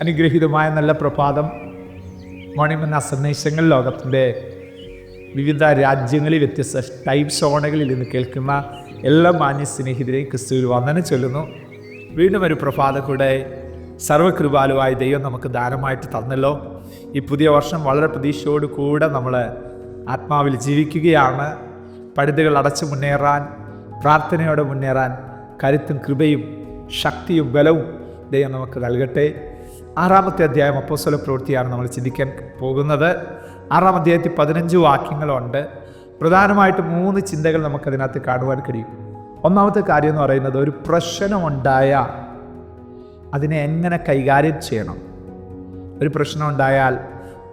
അനുഗ്രഹീതമായ നല്ല പ്രഭാതം മോണിമെന്ന സന്ദേശങ്ങൾ ലോകത്തിന്റെ വിവിധ രാജ്യങ്ങളിൽ വ്യത്യസ്ത ടൈം സോണുകളിൽ നിന്ന് കേൾക്കുന്ന എല്ലാ മാന്യ സ്നേഹിതരെയും ക്രിസ്തുവിൽ വന്ദനം ചൊല്ലുന്നു. വീണ്ടും ഒരു പ്രഭാത കൂടെ സർവകൃപാലുവായ ദൈവം നമുക്ക് ദാനമായിട്ട് തന്നല്ലോ. ഈ പുതിയ വർഷം വളരെ പ്രതീക്ഷയോട് കൂടെ നമ്മൾ ആത്മാവിൽ ജീവിക്കുകയാണ്. പഴുതുകൾ അടച്ചു മുന്നേറാൻ പ്രാർത്ഥനയോടെ മുന്നേറാൻ കരുത്തും കൃപയും ശക്തിയും ബലവും ദൈവം നമുക്ക് നൽകട്ടെ. ആറാമത്തെ അധ്യായം അപ്പോസ്വല പ്രവൃത്തിയാണ് നമ്മൾ ചിന്തിക്കാൻ പോകുന്നത്. ആറാം അധ്യായത്തിൽ പതിനഞ്ച് വാക്യങ്ങളുണ്ട്. പ്രധാനമായിട്ട് മൂന്ന് ചിന്തകൾ നമുക്കതിനകത്ത് കാണുവാൻ കഴിയും. ഒന്നാമത്തെ കാര്യം എന്ന് പറയുന്നത് ഒരു പ്രശ്നമുണ്ടായ അതിനെ എങ്ങനെ കൈകാര്യം ചെയ്യണം? ഒരു പ്രശ്നം ഉണ്ടായാൽ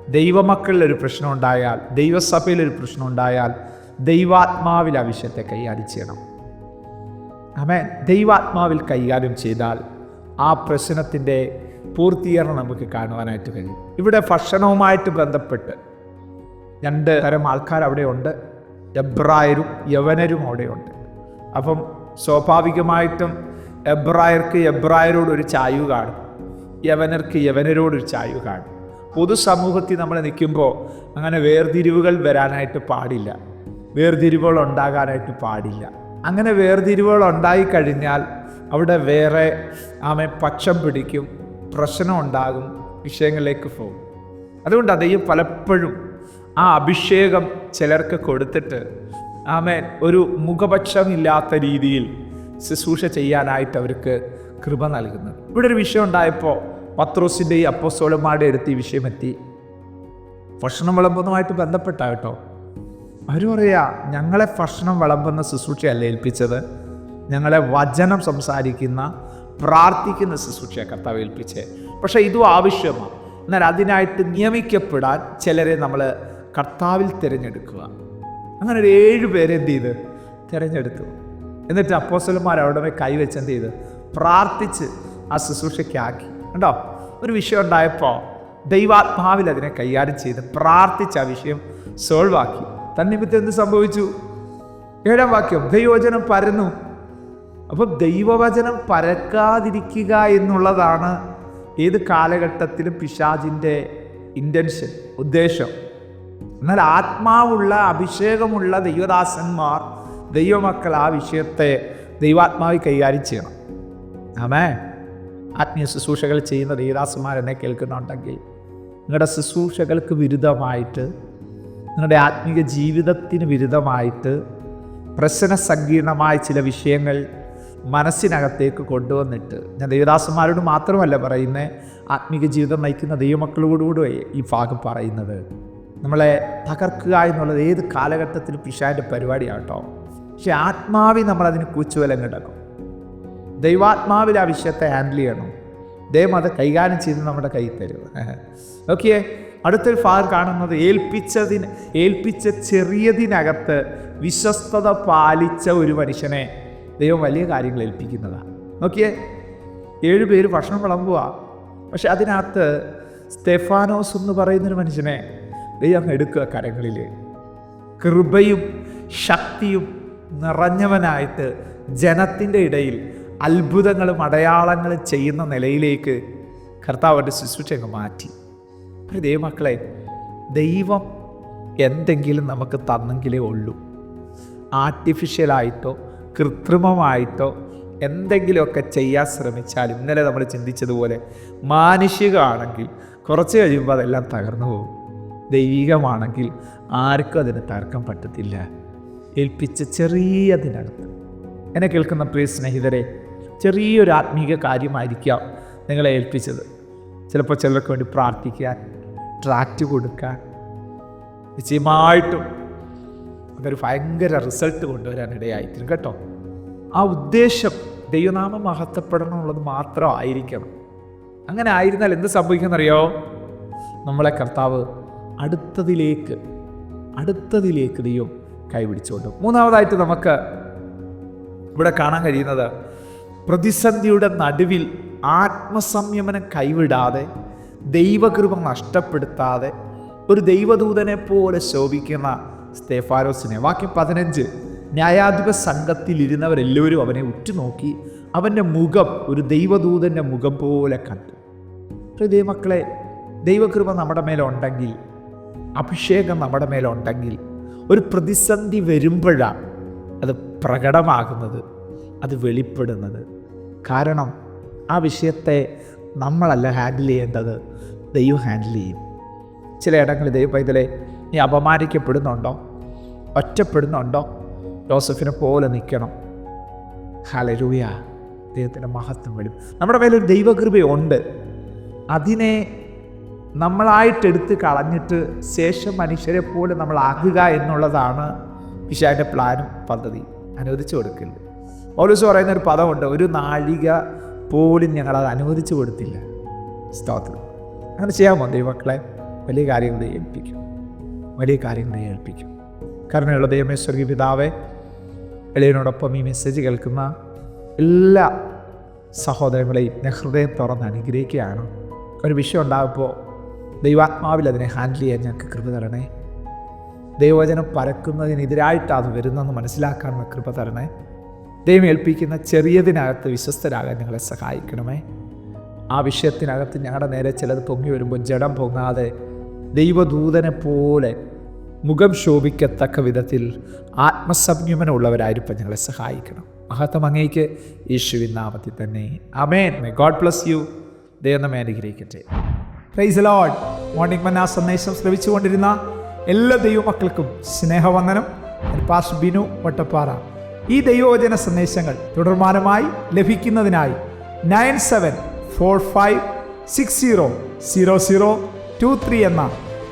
ദൈവമക്കളിൽ ഒരു പ്രശ്നം ഉണ്ടായാൽ ദൈവസഭയിൽ ഒരു പ്രശ്നം ഉണ്ടായാൽ ദൈവാത്മാവിൽ ആ വിഷയത്തെ കൈകാര്യം ചെയ്യണം. ആമേ ദൈവാത്മാവിൽ കൈകാര്യം ചെയ്താൽ ആ പ്രശ്നത്തിന്റെ പൂർത്തീകരണം നമുക്ക് കാണുവാനായിട്ട് കഴിയും. ഇവിടെ ഭക്ഷണവുമായിട്ട് ബന്ധപ്പെട്ട് രണ്ട് തരം ആൾക്കാർ അവിടെയുണ്ട്. എബ്രായരും യവനരും അവിടെയുണ്ട്. അപ്പം സ്വാഭാവികമായിട്ടും എബ്രായർക്ക് എബ്രായരോട് ഒരു ചായു കാണും. യവനർക്ക് യവനരോടൊരു ചായു കാണും. പൊതുസമൂഹത്തിൽ നമ്മൾ നിൽക്കുമ്പോൾ അങ്ങനെ വേർതിരിവുകൾ വരാനായിട്ട് പാടില്ല. വേർതിരിവുകൾ ഉണ്ടാകാനായിട്ട് പാടില്ല. അങ്ങനെ വേർതിരിവുകൾ ഉണ്ടായിക്കഴിഞ്ഞാൽ അവിടെ വേറെ ആമെ പക്ഷം പിടിക്കും. പ്രശ്നം ഉണ്ടാകും വിഷയങ്ങളിലേക്ക് പോകും. അതുകൊണ്ട് അദ്ദേഹം പലപ്പോഴും ആ അഭിഷേകം ചിലർക്ക് കൊടുത്തിട്ട് ആമേൻ ഒരു മുഖപക്ഷമില്ലാത്ത രീതിയിൽ ശുശ്രൂഷ ചെയ്യാനായിട്ട് അവർക്ക് കൃപ നൽകുന്നത്. ഇവിടെ ഒരു വിഷയം ഉണ്ടായപ്പോൾ പത്രോസിന്റെയും അപ്പോസ്തോലന്മാരുടെ അടുത്ത് ഈ വിഷയമെത്തി ഭക്ഷണം വിളമ്പുന്നതുമായിട്ട് ബന്ധപ്പെട്ട കേട്ടോ. അവർ പറയാ ഞങ്ങളെ ഭക്ഷണം വിളമ്പുന്ന ശുശ്രൂഷയല്ല ഏൽപ്പിച്ചത്. ഞങ്ങളെ വചനം സംസാരിക്കുന്ന പ്രാർത്ഥിക്കുന്ന ശുശ്രൂഷ കർത്താവ് ഏൽപ്പിച്ചേ. പക്ഷേ ഇതും ആവശ്യമാണ്. എന്നാൽ അതിനായിട്ട് നിയമിക്കപ്പെടാൻ ചിലരെ നമ്മൾ കർത്താവിൽ തിരഞ്ഞെടുക്കുക. അങ്ങനെ ഒരു ഏഴ് പേരെന്ത് ചെയ്ത്? തിരഞ്ഞെടുത്തു. എന്നിട്ട് അപ്പോസലന്മാർ അവിടെ കൈവച്ച് എന്ത് ചെയ്ത്? പ്രാർത്ഥിച്ച് ആ ശുശ്രൂഷയ്ക്കാക്കി. കണ്ടോ? ഒരു വിഷയം ഉണ്ടായപ്പോൾ ദൈവാത്മാവിൽ അതിനെ കൈകാര്യം ചെയ്ത് പ്രാർത്ഥിച്ച് ആ വിഷയം സോൾവാക്കി. തന്നിമിത്തം എന്ത് സംഭവിച്ചു? ഏഴാം വാക്യം ദൈവോചനം പരന്നു. അപ്പം ദൈവവചനം പരക്കാതിരിക്കുക എന്നുള്ളതാണ് ഏത് കാലഘട്ടത്തിലും പിശാജിന്റെ ഇന്റൻഷൻ ഉദ്ദേശം. എന്നാൽ ആത്മാവുള്ള അഭിഷേകമുള്ള ദൈവദാസന്മാർ ദൈവമക്കൾ ആ വിഷയത്തെ ദൈവാത്മാവിൽ കൈകാര്യം ചെയ്യണം. ആമേ ആത്മീയ ശുശ്രൂഷകൾ ചെയ്യുന്ന ദൈവദാസന്മാർ എന്നെ കേൾക്കുന്നുണ്ടെങ്കിൽ നിങ്ങളുടെ ശുശ്രൂഷകൾക്ക് വിരുദ്ധമായിട്ട് നിങ്ങളുടെ ആത്മീയ ജീവിതത്തിന് വിരുദ്ധമായിട്ട് പ്രശ്ന സങ്കീർണമായ ചില വിഷയങ്ങൾ മനസ്സിനകത്തേക്ക് കൊണ്ടുവന്നിട്ട് ഞാൻ ദേവദാസന്മാരോട് മാത്രമല്ല പറയുന്നത് ആത്മീക ജീവിതം നയിക്കുന്ന ദൈവമക്കളോടുകൂടെ ഈ ഭാഗം പറയുന്നത്. നമ്മളെ തകർക്കുക എന്നുള്ളത് ഏത് കാലഘട്ടത്തിലും പിശാന്റെ പരിപാടിയാട്ടോ പക്ഷെ ആത്മാവി നമ്മളതിന് കൂച്ചുവലം കിടക്കും. ദൈവാത്മാവിൽ ആ വിഷയത്തെ ഹാൻഡിൽ ചെയ്യണം. ദൈവം അത് കൈകാര്യം ചെയ്ത് നമ്മുടെ കയ്യിൽ തരും. ഓക്കെ അടുത്തൊരു ഫാദർ കാണുന്നത് ഏൽപ്പിച്ചതിന് ഏൽപ്പിച്ച ചെറിയതിനകത്ത് വിശ്വസ്തത പാലിച്ച ഒരു മനുഷ്യനെ ദൈവം വലിയ കാര്യങ്ങൾ ഏൽപ്പിക്കുന്നതാണ് നോക്കിയേ ഏഴ് പേര് ഭക്ഷണം വിളമ്പുക പക്ഷെ അതിനകത്ത് സ്റ്റെഫാനോസ് എന്ന് പറയുന്നൊരു മനുഷ്യനെ ദൈവം എടുക്കുക കരങ്ങളിൽ കൃപയും ശക്തിയും നിറഞ്ഞവനായിട്ട് ജനത്തിന്റെ ഇടയിൽ അത്ഭുതങ്ങളും അടയാളങ്ങളും ചെയ്യുന്ന നിലയിലേക്ക് കർത്താവ് ശുശ്രൂഷ അങ്ങ് മാറ്റി. ദൈവമക്കളെ ദൈവം എന്തെങ്കിലും നമുക്ക് തന്നെങ്കിലേ ഉള്ളൂ. ആർട്ടിഫിഷ്യലായിട്ടോ കൃത്രിമമായിട്ടോ എന്തെങ്കിലുമൊക്കെ ചെയ്യാൻ ശ്രമിച്ചാൽ ഇന്നലെ നമ്മൾ ചിന്തിച്ചതുപോലെ മാനുഷികമാണെങ്കിൽ കുറച്ച് കഴിയുമ്പോൾ അതെല്ലാം തകർന്നു പോകും. ദൈവികമാണെങ്കിൽ ആർക്കും അതിന് തകർക്കാൻ പറ്റത്തില്ല. ഏൽപ്പിച്ച ചെറിയതിനകത്ത്. എന്നെ കേൾക്കുന്ന പ്രിയ സ്നേഹിതരെ ചെറിയൊരു ആത്മീക കാര്യമായിരിക്കാം നിങ്ങളെ ഏൽപ്പിച്ചത്. ചിലപ്പോൾ ചിലർക്ക് വേണ്ടി പ്രാർത്ഥിക്കാൻ ട്രാക്റ്റ് കൊടുക്കാൻ നിശ്ചയമായിട്ടും അതൊരു ഭയങ്കര റിസൾട്ട് കൊണ്ടുവരാൻ ഇടയായിത്തീരും കേട്ടോ? ആ ഉദ്ദേശം ദൈവനാമം മഹത്വപ്പെടണം എന്നുള്ളത് മാത്രമായിരിക്കണം അങ്ങനെ ആയിരുന്നാൽ എന്ത് സംഭവിക്കുന്നറിയോ നമ്മളെ കർത്താവ് അടുത്തതിലേക്ക് അടുത്തതിലേക്ക് ദൈവം കൈപിടിച്ചുകൊണ്ട്. മൂന്നാമതായിട്ട് നമുക്ക് ഇവിടെ കാണാൻ കഴിയുന്നത് പ്രതിസന്ധിയുടെ നടുവിൽ ആത്മസംയമനം കൈവിടാതെ ദൈവകൃപ നഷ്ടപ്പെടുത്താതെ ഒരു ദൈവദൂതനെ പോലെ ശോഭിക്കുന്ന സ്തേഫാരോസിനെ. വാക്യം പതിനഞ്ച്. ന്യായാധിപ സംഘത്തിൽ ഇരുന്നവരെല്ലാവരും അവനെ ഉറ്റുനോക്കി അവന്റെ മുഖം ഒരു ദൈവദൂതന്റെ മുഖം പോലെ കണ്ടു. ഹൃദയമക്കളെ ദൈവകൃപ നമ്മുടെ മേലുണ്ടെങ്കിൽ അഭിഷേകം നമ്മുടെ മേലുണ്ടെങ്കിൽ ഒരു പ്രതിസന്ധി വരുമ്പോഴാണ് അത് പ്രകടമാകുന്നത് അത് വെളിപ്പെടുന്നത്. കാരണം ആ വിഷയത്തെ നമ്മളല്ല ഹാൻഡിൽ ചെയ്യേണ്ടത്. ദൈവം ഹാൻഡിൽ ചെയ്യും. ചിലയിടങ്ങളിൽ ദൈവ പൈതലെ നീ അപമാനിക്കപ്പെടുന്നുണ്ടോ? ഒറ്റപ്പെടുന്നുണ്ടോ? ജോസഫിനെ പോലെ നിൽക്കണം. ഹലരൂയ ദൈവത്തിന്റെ മഹത്വം വരും. നമ്മുടെ മേലൊരു ദൈവകൃപയുണ്ട്. അതിനെ നമ്മളായിട്ടെടുത്ത് കളഞ്ഞിട്ട് ശേഷം മനുഷ്യരെ പോലെ നമ്മളാകുക എന്നുള്ളതാണ് പിശാന്റെ പ്ലാനും പദ്ധതി. അനുവദിച്ചു കൊടുക്കില്ല ഓലോസ് പറയുന്ന ഒരു പദമുണ്ട് ഒരു നാഴിക പോലും ഞങ്ങളത് അനുവദിച്ചു കൊടുത്തില്ല. സ്തോത്രം. അങ്ങനെ ചെയ്യാമോ ദൈവമക്കളെ? വലിയ കാര്യങ്ങൾ ഏൽപ്പിക്കും. വലിയ കാര്യങ്ങളെ ഏൽപ്പിക്കും. കരുണയുള്ള ദൈവമേ സ്വർഗീയ പിതാവേ എളിയനോടൊപ്പം ഈ മെസ്സേജ് കേൾക്കുന്ന എല്ലാ സഹോദരങ്ങളെയും ഹൃദയം തുറന്ന് അനുഗ്രഹിക്കുകയാണ്. ഒരു വിഷയം ഉണ്ടാകുമ്പോൾ ദൈവാത്മാവിൽ അതിനെ ഹാൻഡിൽ ചെയ്യാൻ ഞങ്ങൾക്ക് കൃപ തരണേ. ദൈവവചനം പരക്കുന്നതിനെതിരായിട്ട് അത് വരുന്നതെന്ന് മനസ്സിലാക്കാനുള്ള കൃപ തരണേ. ദൈവം ഏൽപ്പിക്കുന്ന ചെറിയതിനകത്ത് വിശ്വസ്തരാകാൻ ഞങ്ങളെ സഹായിക്കണമേ. ആ വിഷയത്തിനകത്ത് ഞങ്ങളുടെ നേരെ ചിലത് പൊങ്ങി വരുമ്പോൾ ജഡം പൊങ്ങാതെ ദൈവദൂതനെ പോലെ മുഖം ശോഭിക്കത്തക്ക വിധത്തിൽ ആത്മസംയമനമുള്ളവരായിരിക്കും ഞങ്ങളെ സഹായിക്കണം. മഹത്വം അങ്ങേക്ക് യേശുവിൻ നാമത്തിൽ തന്നെ. Amen may God bless you ദൈവം നമ്മെ അനുഗ്രഹിക്കട്ടെ. പ്രൈസ് ലോഡ് മോർണിംഗ് മന്ന സന്ദേശം ശ്രമിച്ചുകൊണ്ടിരുന്ന എല്ലാ ദൈവമക്കൾക്കും സ്നേഹവന്ദനം. പാസ് ബിനു വട്ടപ്പാറ. ഈ ദൈവവചന സന്ദേശങ്ങൾ തുടർമാനമായി ലഭിക്കുന്നതിനായി nine seven four five six zero zero zero two three എന്ന